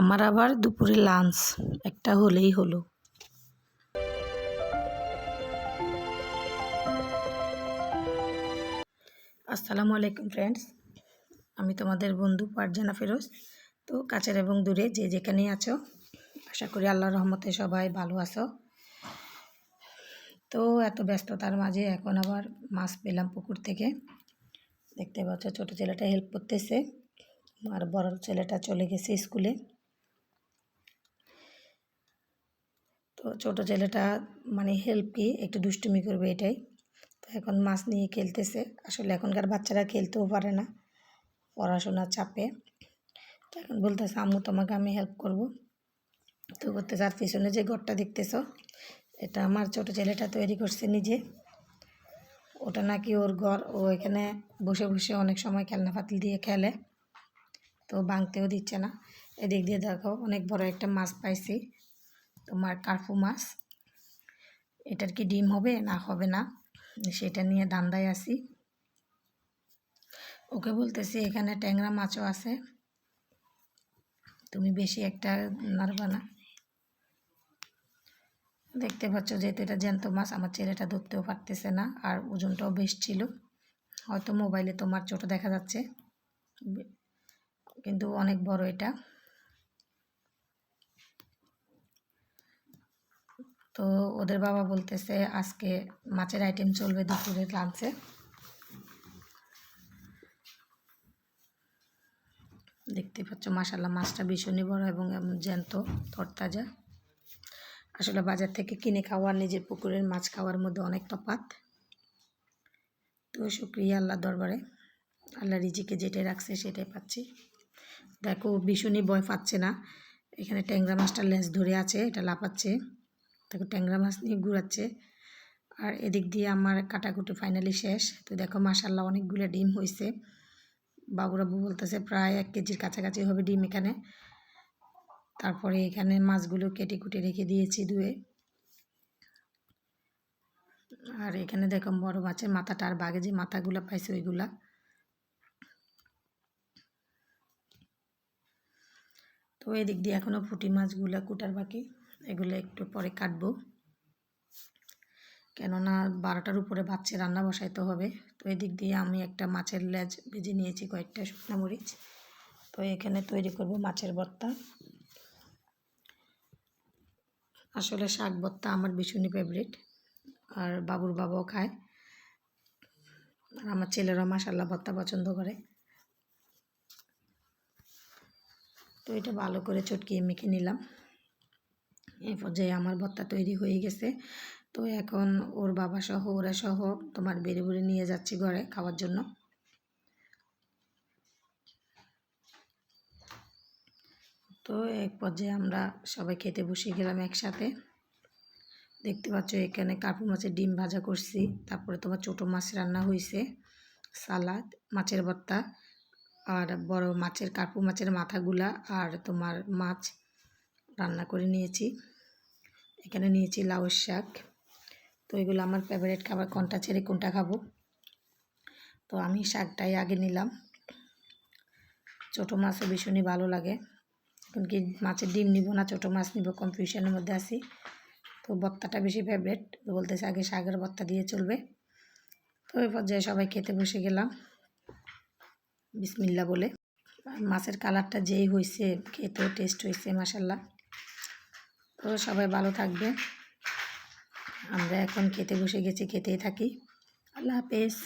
আমার আবার দুপুরে লাঞ্চ একটা হলেই হলো। আসসালামু আলাইকুম ফ্রেন্ডস আমি তোমাদের বন্ধু পারজানা ফেরোজ। তো কাছের এবং দূরে যে যেখানেই আছো, আশা করি আল্লাহর রহমতে সবাই ভালো আছো। তো এত ব্যস্ততার মাঝে এখন আবার মাছ পেলাম পুকুর থেকে। দেখতে পাচ্ছ ছোটো ছেলেটা হেল্প করতেছে, আর বড় ছেলেটা চলে গেছে স্কুলে ছোটো ছেলেটা মানে হেল্প কি একটু দুষ্টুমি করবে এটাই। তো এখন মাছ নিয়ে খেলতেছে। আসলে এখনকার বাচ্চারা খেলতেও পারে না পড়াশোনার চাপে। তো এখন বলতেছে, আম্মু, তোমাকে আমি হেল্প করব। তো করতে আর পিছনে যে ঘরটা দেখতেছ, এটা আমার ছোটো ছেলেটা তৈরি করছে নিজে। ওটা নাকি ওর ঘর। ও এখানে বসে বসে অনেক সময় খেলনা পাতিল দিয়ে খেলে। তো ভাঙতেও দিচ্ছে না। এদিক দিয়ে দেখো, অনেক বড় একটা মাছ পাইছি। তোমার কার্পু মাছ। এটার কি ডিম হবে? না হবে না। সেটা নিয়ে দান্দায় আসি ওকে বলতেছি, এখানে ট্যাংরা মাছও আছে। তুমি বেশি একটা নাড়বা না। দেখতে পাচ্ছ, যেহেতু এটা জ্যান্ত মাছ, আমার ছেলেটা ধরতেও পারতেছে না, আর ওজনটাও বেশ ছিল। হয়তো মোবাইলে তোমার ছোট দেখা যাচ্ছে। কিন্তু অনেক বড় এটা। তো ওদের বাবা বলতেছে, আজকে মাছের আইটেম চলবে দুপুরের লাঞ্চে দেখতে পাচ্ছ মাসাল্লাহ মাছটা ভীষণই বড় এবং জ্যান্ত, তরতাজা। আসলে বাজার থেকে কিনে খাওয়া নিজের পুকুরের মাছ খাওয়ার মধ্যে অনেক তফাত তো শুক্রিয়া আল্লাহ দরবারে। আল্লাহ রিজিকে যেটাই রাখছে সেটাই পাচ্ছি। দেখো, ভীষণই ভয় পাচ্ছে না। এখানে ট্যাংরা মাছটা লেজ ধরে আছে, এটা লাফাচ্ছে। দেখো ট্যাংরা মাছ নিয়ে ঘুরাচ্ছে। আর এদিক দিয়ে আমার কাটাকুটি ফাইনালি শেষ। তো দেখো মাসাল্লাহ অনেকগুলো ডিম হয়েছে বাবুরাবু বলতেছে প্রায় এক কেজির কাছাকাছি হবে ডিম এখানে। তারপরে এখানে মাছগুলো কেটে কুটে রেখে দিয়েছি ধুয়ে। আর এখানে দেখো বড় মাছের মাথাটা আর বাঘে যে মাথাগুলো পাইছে ওইগুলা। তো এদিক দিয়ে এখনও পুঁটি মাছগুলো কুটার বাকি। এগুলো একটু পরে কাটবো। কেননা বারোটার উপরে ভাবছি রান্না বসাইতে হবে। তো এদিক দিয়ে আমি একটা মাছের লেজ ভেজে নিয়েছি, কয়েকটা শুকনো মরিচ। তো এখানে তৈরি করব মাছের ভর্তা। আসলে শাক ভর্তা আমার ভীষণই ফেভারিট আর বাবুর বাবাও খায়। আর আমার ছেলেরা মাসাল্লাহ ভর্তা পছন্দ করে। তো এটা ভালো করে চটকিয়ে মেখে নিলাম। এই পর্যায়ে আমার ভর্তা তৈরি হয়ে গেছে। তো এখন ওর বাবা সহ, ওরা সহ তোমার বেড়ে বেড়ে নিয়ে যাচ্ছি ঘরে খাওয়ার জন্য। তো এক পর্যায়ে আমরা সবাই খেতে বসে গেলাম একসাথে। দেখতে পাচ্ছ এখানে কাপু মাছের ডিম ভাজা করছি। তারপরে তোমার ছোটো মাছ রান্না হয়েছে সালাদ, মাছের ভর্তা, আর বড় মাছের, কার্পু মাছের মাথাগুলা আর তোমার মাছ রান্না করে নিয়েছি। এখানে নিয়েছি লাউ শাক। তো এগুলো আমার ফেভারিট খাবার, কোনটা ছেড়ে কোনটা খাব। তো আমি শাকটাই আগে নিলাম। ছোটো মাছও ভীষণই ভালো লাগে। এখন কি মাছের ডিম নিব না, ছোটো মাছ নিব কনফিউশনের মধ্যে আছি। তো বত্তাটা বেশি ফেভারেট বলতেছে আগে শাকের বত্তা দিয়ে চলবে। তো এর পর্যায়ে সবাই খেতে বসে গেলাম। বিসমিল্লা বলে। মাছের কালারটা যেই হয়েছে খেতেও টেস্ট হয়েছে মাসাল্লাহ তো সবাই ভালো থাকবে। আমরা এখন খেতে বসে গেছি খেতেই থাকি। আল্লাহ হাফেজ।